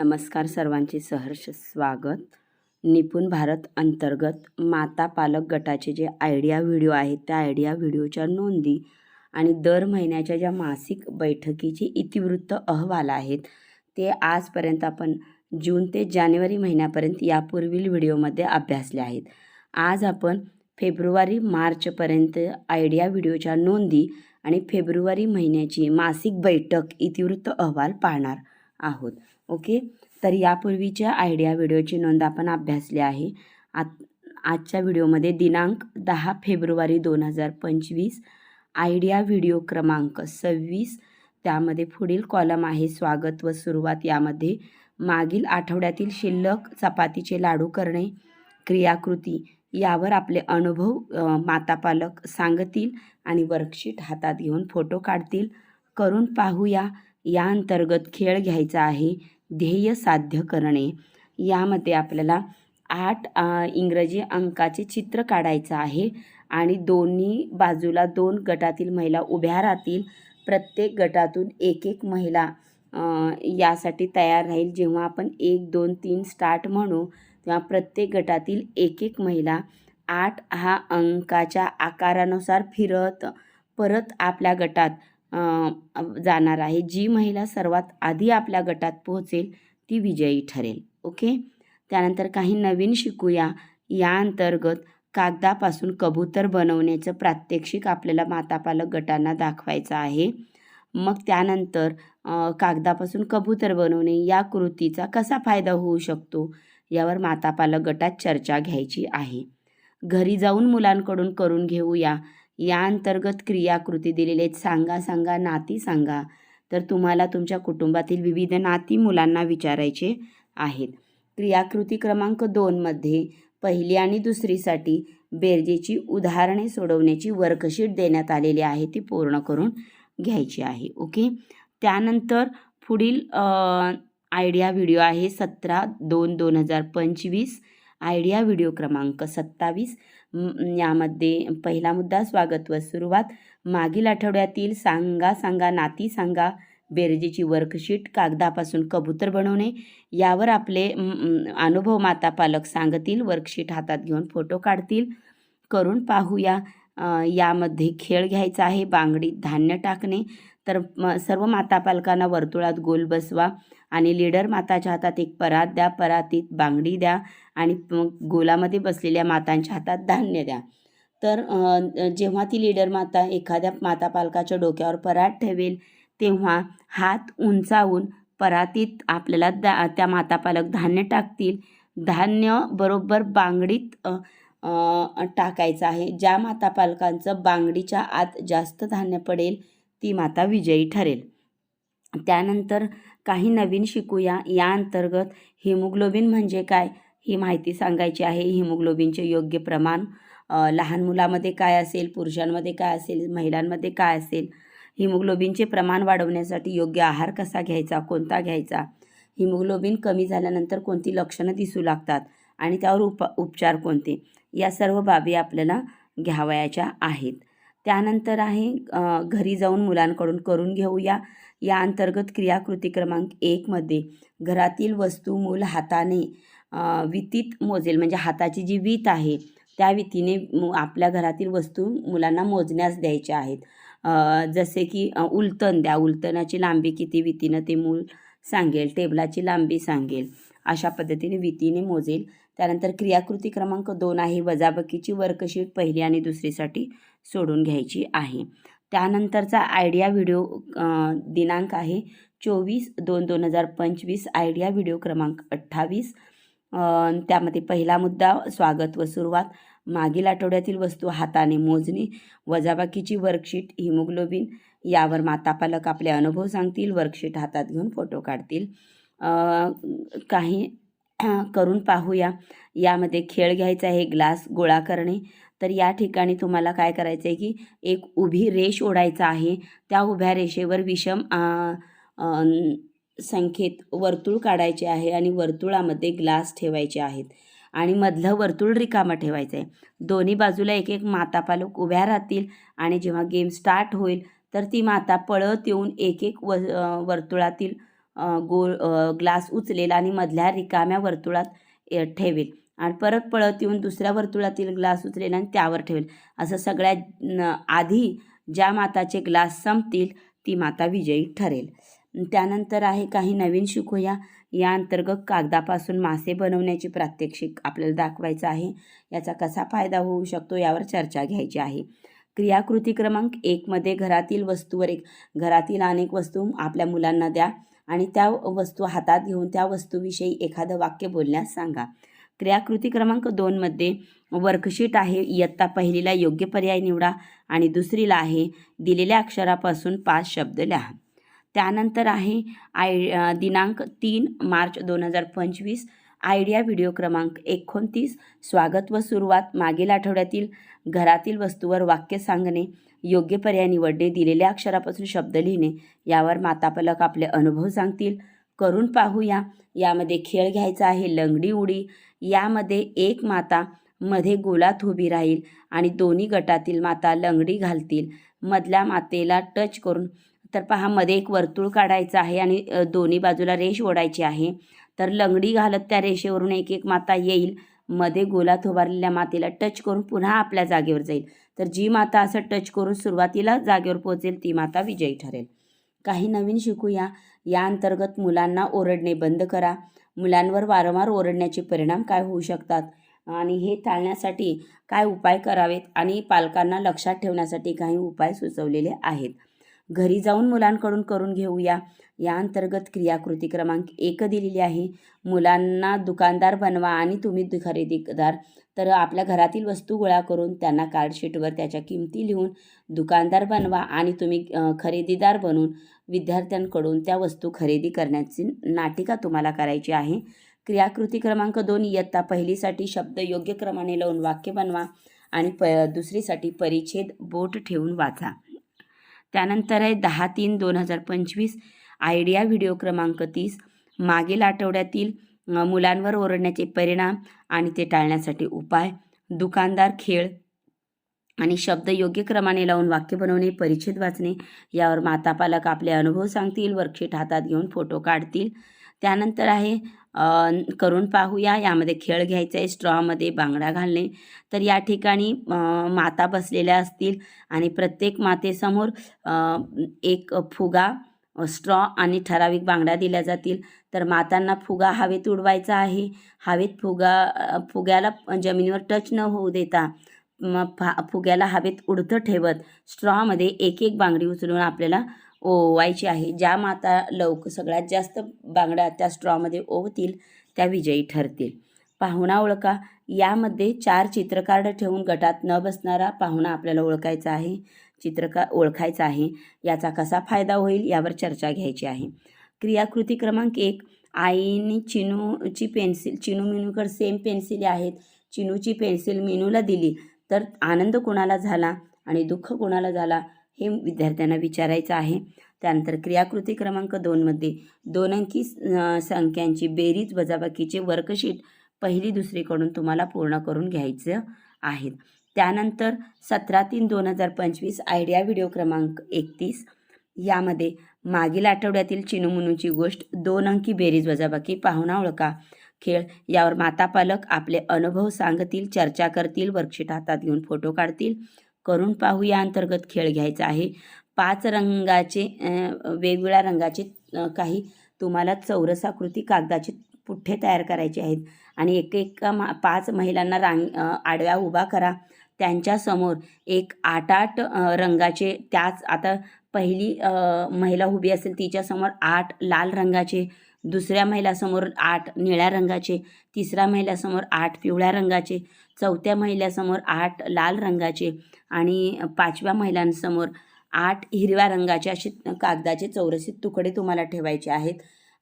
नमस्कार सर्वांचे सहर्ष स्वागत. निपुण भारत अंतर्गत माता पालक गटाचे जे आयडिया व्हिडिओ आहेत त्या आयडिया व्हिडिओच्या नोंदी आणि दर महिन्याच्या ज्या मासिक बैठकीचे इतिवृत्त अहवाल आहेत ते आजपर्यंत आपण जून ते जानेवारी महिन्यापर्यंत यापूर्वील व्हिडिओमध्ये अभ्यासले आहेत. आज आपण फेब्रुवारी मार्चपर्यंत आयडिया व्हिडिओच्या नोंदी आणि फेब्रुवारी महिन्याची मासिक बैठक इतिवृत्त अहवाल पाहणार आहोत. ओके? तर यापूर्वीच्या आयडिया व्हिडिओची नोंद आपण अभ्यासली आहे. आत आजच्या व्हिडिओमध्ये दिनांक दहा फेब्रुवारी दोन हजार पंचवीस आयडिया व्हिडिओ क्रमांक सव्वीस त्यामध्ये पुढील कॉलम आहे स्वागत व सुरुवात. यामध्ये मागील आठवड्यातील शिल्लक चपातीचे लाडू करणे क्रियाकृती यावर आपले अनुभव मातापालक सांगतील आणि वर्कशीट हातात घेऊन फोटो काढतील. करून पाहूया या अंतर्गत खेळ घ्यायचा आहे ध्येय साध्य करणे. यामध्ये आपल्याला आठ इंग्रजी अंकाचे चित्र काढायचं आहे आणि दोन्ही बाजूला दोन गटातील महिला उभ्या राहतील. प्रत्येक गटातून एक एक महिला यासाठी तयार राहील. जेव्हा आपण एक दोन तीन स्टार्ट म्हणू तेव्हा प्रत्येक गटातील एक एक महिला आठ हा अंकाच्या आकारानुसार फिरत परत आपल्या गटात जाणार आहे. जी महिला सर्वात आधी आपल्या गटात पोहोचेल ती विजयी ठरेल. ओके? त्यानंतर काही नवीन शिकूया. या अंतर्गत कागदापासून कबूतर बनवण्याचं प्रात्यक्षिक आपल्याला मातापालक गटांना दाखवायचं आहे. मग त्यानंतर कागदापासून कबूतर बनवणे या कृतीचा कसा फायदा होऊ शकतो यावर मातापालक गटात चर्चा घ्यायची आहे. घरी जाऊन मुलांकडून करून घेऊया. या अंतर्गत क्रियाकृती दिलेले आहेत. सांगा सांगा नाती सांगा. तर तुम्हाला तुमच्या कुटुंबातील विविध नाती मुलांना विचारायचे आहेत. क्रियाकृती क्रमांक दोनमध्ये पहिली आणि दुसरीसाठी बेरजेची उदाहरणे सोडवण्याची वर्कशीट देण्यात आलेली आहे. ती पूर्ण करून घ्यायची आहे. ओके? त्यानंतर पुढील आयडिया व्हिडिओ आहे सतरा दोन दोन हजार पंचवीस. आयडिया व्हिडिओ क्रमांक सत्तावीस. यामध्ये पहिला मुद्दा स्वागत व सुरुवात. मागील आठवड्यातील सांगा सांगा नाती सांगा बेरजेची वर्कशीट कागदापासून कबूतर बनवणे यावर आपले अनुभव माता पालक सांगतील वर्कशीट हातात घेऊन फोटो काढतील. करून पाहूया यामध्ये खेळ घ्यायचा आहे बांगडीत धान्य टाकणे. तर म सर्व माता पालकांना वर्तुळात गोल बसवा. आणि लीडर माताच्या हातात एक परात द्या परातीत बांगडी द्या आणि गोलामध्ये बसलेल्या मातांच्या हातात धान्य द्या. तर जेव्हा ती लीडर माता एखाद्या माता पालकाच्या डोक्यावर परात ठेवेल तेव्हा हात उंचावून परातीत आपल्याला दा त्या माता पालक धान्य टाकतील. धान्य बरोबर बांगडीत टाकायचं आहे. ज्या माता पालकांचं बांगडीच्या आत जास्त धान्य पडेल ती माता विजयी ठरेल. त्यानंतर काही नवीन शिकूया. या अंतर्गत हिमोग्लोबिन म्हणजे काय? ही माहिती सांगायची आहे. हिमोग्लोबिनचे योग्य प्रमाण लहान मुलामध्ये काय असेल? पुरुषांमध्ये काय असेल? महिलांमध्ये काय असेल? हिमोग्लोबिनचे प्रमाण वाढवण्यासाठी योग्य आहार कसा घ्यायचा? कोणता घ्यायचा? हिमोग्लोबिन कमी झाल्यानंतर कोणती लक्षणं दिसू लागतात? आणि त्यावर उप उपचार कोणते? या सर्व बाबी आपल्याला घ्यावयाच्या आहेत. त्यानंतर आहे घरी जाऊन मुलांकडून करून घेऊया. या अंतर्गत क्रियाकृती क्रमांक एकमध्ये घरातील वस्तू मूल हाताने वितीत मोजेल. म्हणजे हाताची जी वीत आहे त्या वितीने आपल्या घरातील वस्तू मुलांना मोजण्यास द्यायच्या आहेत. जसे की उलतण द्या उलतणाची लांबी किती वितीनं ते मूल सांगेल. टेबलाची लांबी सांगेल. अशा पद्धतीने वितीने मोजेल. त्यानंतर क्रियाकृती क्रमांक दोन आहे. वजाबकीची वर्कशीट पहिली आणि दुसरीसाठी सोडून घ्यायची आहे. त्यानंतरचा आयडिया व्हिडिओ दिनांक आहे चोवीस दोन दोन हजार पंचवीस आयडिया व्हिडिओ क्रमांक अठ्ठावीस. त्यामध्ये पहिला मुद्दा स्वागत व सुरुवात. मागील आठवड्यातील वस्तू हाताने मोजणे वजाबाकीची वर्कशीट हिमोग्लोबिन यावर मातापालक आपले अनुभव सांगतील वर्कशीट हातात घेऊन फोटो काढतील. काही करून पाहूया. यामध्ये खेळ घ्यायचा आहे ग्लास गोळा करणे तर या ठिकाणी तुम्हाला काय करायचं आहे की एक उभी रेष ओढायचा आहे. त्या उभ्या रेषेवर विषम संख्येत वर्तुळ काढायचे आहे आणि वर्तुळामध्ये ग्लास ठेवायचे आहेत. आणि मधलं वर्तुळ रिकामं ठेवायचं आहे दोन्ही बाजूला एक एक मातापालक उभ्या राहतील आणि जेव्हा गेम स्टार्ट होईल तर ती माता पळत येऊन एक एक व वर्तुळातील गोल ग्लास उचलेल आणि मधल्या रिकाम्या वर्तुळात ठेवेल. आणि परत पळत येऊन दुसऱ्या वर्तुळातील ग्लास उचलेल आणि त्यावर ठेवेल असं सगळ्यात न आधी ज्या माताचे ग्लास संपतील ती माता विजयी ठरेल. त्यानंतर आहे काही नवीन शिकूया. या अंतर्गत कागदापासून मासे बनवण्याची प्रात्यक्षिक आपल्याला दाखवायचं आहे. याचा कसा फायदा होऊ शकतो यावर चर्चा घ्यायची आहे. क्रियाकृती क्रमांक एकमध्ये घरातील वस्तूवर एक घरातील अनेक वस्तू आपल्या मुलांना द्या आणि त्या वस्तू हातात घेऊन त्या वस्तूविषयी एखादं वाक्य बोलण्यास सांगा. क्रियाकृती क्रमांक दोनमध्ये वर्कशीट आहे. इयत्ता पहिलीला योग्य पर्याय निवडा आणि दुसरीला आहे. दिलेल्या अक्षरापासून पाच शब्द लिहा. त्यानंतर आहे आय दिनांक तीन मार्च दोन हजार पंचवीस. आयडिया व्हिडिओ क्रमांक एकोणतीस. स्वागत व सुरुवात मागील आठवड्यातील घरातील वस्तूवर वाक्य सांगणे योग्य पर्याय निवडणे दिलेल्या अक्षरापासून शब्द लिहिणे यावर मातापलक आपले अनुभव सांगतील. करून पाहूया. यामध्ये खेळ घ्यायचा आहे लंगडी उडी. यामध्ये एक माता मध्ये गोलात उभी राहील आणि दोन्ही गटातील माता लंगडी घालतील. मधल्या मातेला टच करून. तर पहा मध्ये एक वर्तुळ काढायचं आहे आणि दोन्ही बाजूला रेष ओढायची आहे. तर लंगडी घालत त्या रेषेवरून एक एक माता येईल. मध्ये गोलात उभारलेल्या मातेला टच करून पुन्हा आपल्या जागेवर जाईल. तर जी माता असं टच करून सुरुवातीला जागेवर पोहोचेल ती माता विजयी ठरेल. काही नवीन शिकूया. या अंतर्गत मुलांना ओरडणे बंद करा. मुलांवर वारंवार ओरडण्याचे परिणाम काय होऊ शकतात? आणि हे टाळण्यासाठी काय उपाय करावेत? आणि पालकांना लक्षात ठेवण्यासाठी काही उपाय सुचवलेले आहेत. घरी जाऊन मुलांकडून करून घेऊया. या अंतर्गत क्रियाकृती क्रमांक एक दिलेली आहे. मुलांना दुकानदार बनवा आणि तुम्ही खरेदीदार. तर आपल्या घरातील वस्तू गोळा करून त्यांना कार्डशीटवर त्याच्या किमती लिहून दुकानदार बनवा आणि तुम्ही खरेदीदार बनून विद्यार्थ्यांकडून त्या वस्तू खरेदी करण्याची नाटिका तुम्हाला करायची आहे. क्रियाकृती क्रमांक दोन इयत्ता पहिलीसाठी शब्द योग्य क्रमाने लावून वाक्य बनवा आणि प दुसरीसाठी परिच्छेद बोट ठेवून वाचा. त्यानंतर आहे दहा तीन दोन हजार पंचवीस आयडिया व्हिडिओ क्रमांक तीस. मागील आठवड्यातील मुलांवर ओरडण्याचे परिणाम आणि ते टाळण्यासाठी उपाय. दुकानदार खेळ आणि शब्द योग्य क्रमाने लावून वाक्य बनवणे परिच्छेद वाचणे यावर माता पालक आपले अनुभव सांगतील वर्कशीट हातात घेऊन फोटो काढतील. त्यानंतर आहे करून पाहूया. यामध्ये खेळ घ्यायचा आहे स्ट्रॉमध्ये बांगडा घालणे. तर या ठिकाणी माता बसलेल्या असतील आणि प्रत्येक मातेसमोर एक फुगा स्ट्रॉ आणि ठराविक बांगड्या दिल्या जातील. तर मातांना फुगा हवेत उडवायचा आहे. हवेत फुगा फुग्याला जमिनीवर टच न होऊ देता मग फा फुग्याला हवेत उडतं ठेवत स्ट्रॉमध्ये एक एक बांगडी उचलून आपल्याला ओवायची आहे. ज्या माता लवकर सगळ्यात जास्त बांगड्या त्या स्ट्रॉमध्ये ओवतील त्या विजयी ठरतील. पाहुणा ओळखा. यामध्ये चार चित्रकार्ड ठेवून गटात न बसणारा पाहुणा आपल्याला ओळखायचा आहे. चित्रका ओळखायचा आहे. याचा कसा फायदा होईल यावर चर्चा घ्यायची आहे. क्रियाकृती क्रमांक एक. आईने चिनूची पेन्सिल चिनू मिनूकडे सेम पेन्सिली आहेत. चिनूची पेन्सिल मिनूला दिली तर आनंद कोणाला झाला आणि दुःख कोणाला झाला? हे विद्यार्थ्यांना विचारायचं आहे. त्यानंतर क्रियाकृती क्रमांक दोनमध्ये दोन अंकी संख्यांची बेरीज वजाबाकीचे वर्कशीट पहिली दुसरीकडून तुम्हाला पूर्ण करून घ्यायचं आहे. त्यानंतर सतरा तीन दोन हजार पंचवीस आयडिया व्हिडिओ क्रमांक एकतीस. यामध्ये मागील आठवड्यातील चिनुमुनूची गोष्ट दोन अंकी बेरीज वजाबाकी पाहुणा ओळखा. खेळ यावर माता पालक आपले अनुभव सांगतील चर्चा करतील वर्कशीट हातात घेऊन फोटो काढतील. करून पाहू या अंतर्गत खेळ घ्यायचा आहे. पाच रंगाचे वेगवेगळ्या रंगाचे काही तुम्हाला चौरसाकृती कागदाचे पुठ्ठे तयार करायचे आहेत. आणि एक एक मा पाच महिलांना रांग आडव्या उभा करा. त्यांच्यासमोर एक आठ आठ रंगाचे त्याच आता पहिली महिला उभी असेल तिच्यासमोर आठ लाल रंगाचे दुसऱ्या महिलासमोर आठ निळ्या रंगाचे तिसऱ्या महिलासमोर आठ पिवळ्या रंगाचे चौथ्या महिलासमोर आठ लाल रंगाचे आणि पाचव्या महिलांसमोर आठ हिरव्या रंगाचे असे कागदाचे चौरसी तुकडे तुम्हाला ठेवायचे आहेत.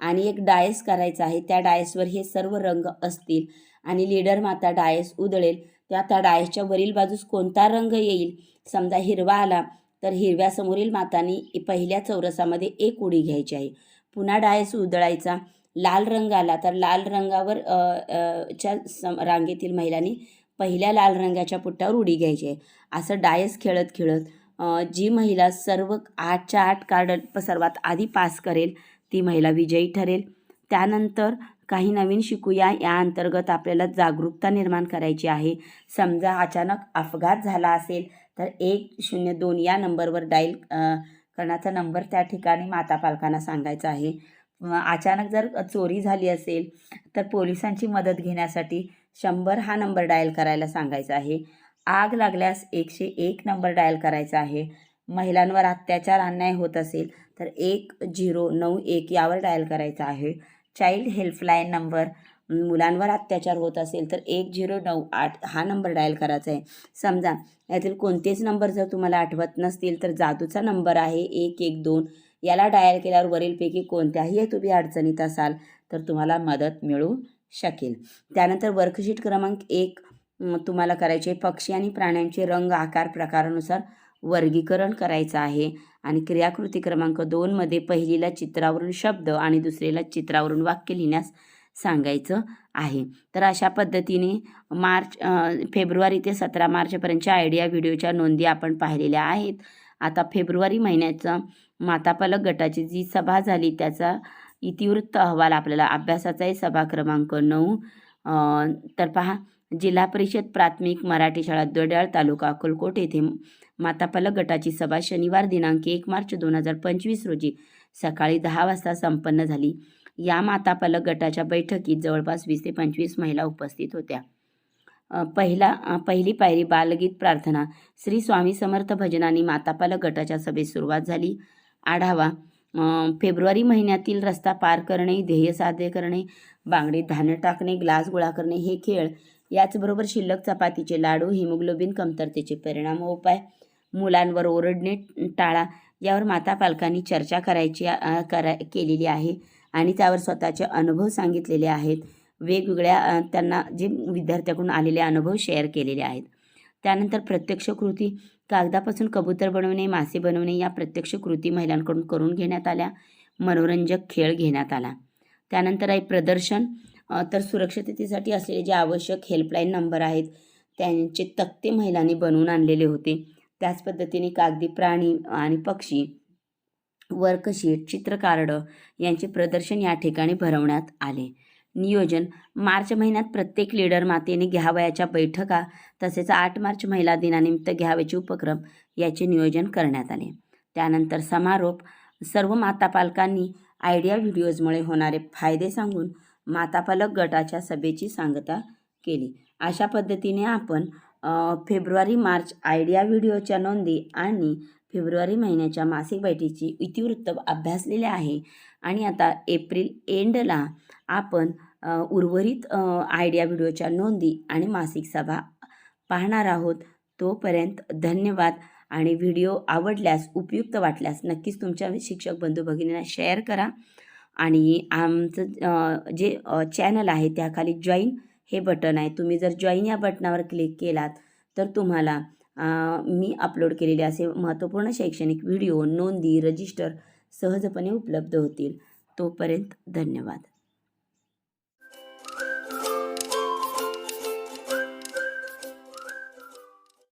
आणि एक डायस करायचा आहे. त्या डायसवर हे सर्व रंग असतील आणि लीडर माता डायस उधळेल त्या त्या डायसच्या वरील बाजूस कोणता रंग येईल? समजा हिरवा आला तर हिरव्यासमोरील मातानी मातांनी पहिल्या चौरसामध्ये एक उडी घ्यायची आहे. पुन्हा डायस उधळायचा लाल रंग आला तर लाल रंगावर च्या सम रांगेतील महिलांनी पहिल्या लाल रंगाच्या पुट्ट्यावर उडी घ्यायची आहे. असं डायस खेळत खेळत जी महिला सर्व आठच्या आठ कार्ड सर्वात आधी पास करेल ती महिला विजयी ठरेल. त्यानंतर काही नवीन शिकूया या अंतर्गत आपल्याला जागरूकता निर्माण करायची आहे. समजा अचानक अपघात झाला असेल तर एक शून्य दोन या नंबरवर डाईल करण्याचा नंबर त्या ठिकाणी माता पालकांना सांगायचा आहे. अचानक जर चोरी झाली असेल तर पोलिसांची मदत घेण्यासाठी शंभर हा नंबर डायल करायला सांगायचा आहे. आग लागल्यास एकशे एक नंबर डायल करायचा आहे. महिलांवर अत्याचार अन्याय होत असेल तर एक झिरो नऊ एक यावर डायल करायचा आहे. चाइल्ड हेल्पलाईन नंबर मुलांवर अत्याचार होत असेल तर एक झिरो नऊ आठ हा नंबर डायल करायचा आहे. समजा यातील कोणतेच नंबर जर तुम्हाला आठवत नसतील तर जादूचा नंबर आहे एक एक दोन. याला डायल केल्यावर वरीलपैकी कोणत्याही तुम्ही अडचणीत असाल तर तुम्हाला मदत मिळू शकेल. त्यानंतर वर्कशीट क्रमांक एक तुम्हाला करायचे पक्षी आणि प्राण्यांचे रंग आकार प्रकारानुसार वर्गीकरण करायचं आहे. आणि क्रियाकृती क्रमांक दोनमध्ये पहिलीला चित्रावरून शब्द आणि दुसरीला चित्रावरून वाक्य लिहिण्यास सांगायचं आहे. तर अशा पद्धतीने मार्च फेब्रुवारी ते सतरा मार्चपर्यंतच्या आयडिया व्हिडिओच्या नोंदी आपण पाहिलेल्या आहेत. आता फेब्रुवारी महिन्याचा मातापालक गटाची जी सभा झाली त्याचा इतिवृत्त अहवाल आपल्याला अभ्यासाचा आहे सभा क्रमांक नऊ तर पहा जिल्हा परिषद प्राथमिक मराठी शाळा दोड्याळ तालुका अकोलकोट येथे मातापालक गटाची सभा शनिवार दिनांक एक मार्च दोन हजार पंचवीस रोजी सकाळी दहा वाजता संपन्न झाली. या मातापालक गटाच्या बैठकीत जवळपास वीस ते पंचवीस महिला उपस्थित होत्या. पहिला पहिली पायरी बालगीत प्रार्थना. श्री स्वामी समर्थ भजनानी मातापालक गटाच्या सभेत सुरुवात झाली. आढावा फेब्रुवारी महिन्यातील रस्ता पार करणे ध्येय साध्य करणे बांगडीत धान्य टाकणे ग्लास गोळा करणे हे खेळ याचबरोबर शिल्लक चपातीचे लाडू हिमोग्लोबिन कमतरतेचे परिणाम व उपाय मुलांवर ओरडणे टाळा यावर माता पालकांनी चर्चा करायची करा केलेली आहे आणि त्यावर स्वतःचे अनुभव सांगितलेले आहेत. वेगवेगळ्या त्यांना जे विद्यार्थ्याकडून आलेले अनुभव शेअर केलेले आहेत. त्यानंतर प्रत्यक्ष कृती कागदापासून कबूतर बनवणे मासे बनवणे या प्रत्यक्ष कृती महिलांकडून करून घेण्यात आल्या. मनोरंजक खेळ घेण्यात आला. त्यानंतर आहे प्रदर्शन. तर सुरक्षिततेसाठी असलेले जे आवश्यक हेल्पलाईन नंबर आहेत त्यांचे तक्ते महिलांनी बनवून आणलेले होते. त्याच पद्धतीने कागदी प्राणी आणि पक्षी वर्कशीट चित्रकार्ड यांचे प्रदर्शन या ठिकाणी भरवण्यात आले. नियोजन. मार्च महिन्यात प्रत्येक लीडर मातेने घ्यावयाच्या बैठका तसेच आठ मार्च महिला दिनानिमित्त घ्यावयाचे उपक्रम याचे नियोजन करण्यात आले. त्यानंतर समारोप सर्व माता पालकांनी आयडिया व्हिडिओजमुळे होणारे फायदे सांगून मातापालक गटाच्या सभेची सांगता केली. अशा पद्धतीने आपण फेब्रुवारी मार्च आयडिया व्हिडिओच्या नोंदी आणि फेब्रुवारी महिन्याच्या मासिक बैठकीची इतिवृत्त अभ्यासलेले आहे. आणि आता एप्रिल एंडला आपण उर्वरित आयडिया व्हिडिओच्या नोंदी आणि मासिक सभा पाहणार आहोत. तोपर्यंत धन्यवाद आणि व्हिडिओ आवडल्यास उपयुक्त वाटल्यास नक्कीच तुमच्या शिक्षक बंधू भगिनींना शेअर करा आणि आमचं जे चॅनल आहे त्याखाली जॉईन हे बटन आहे. तुम्ही जर जॉईन या बटनावर क्लिक केलात तर तुम्हाला मी अपलोड केलेले असे महत्त्वपूर्ण शैक्षणिक व्हिडिओ नोंदी रजिस्टर सहजपणे उपलब्ध होतील. तोपर्यंत धन्यवाद.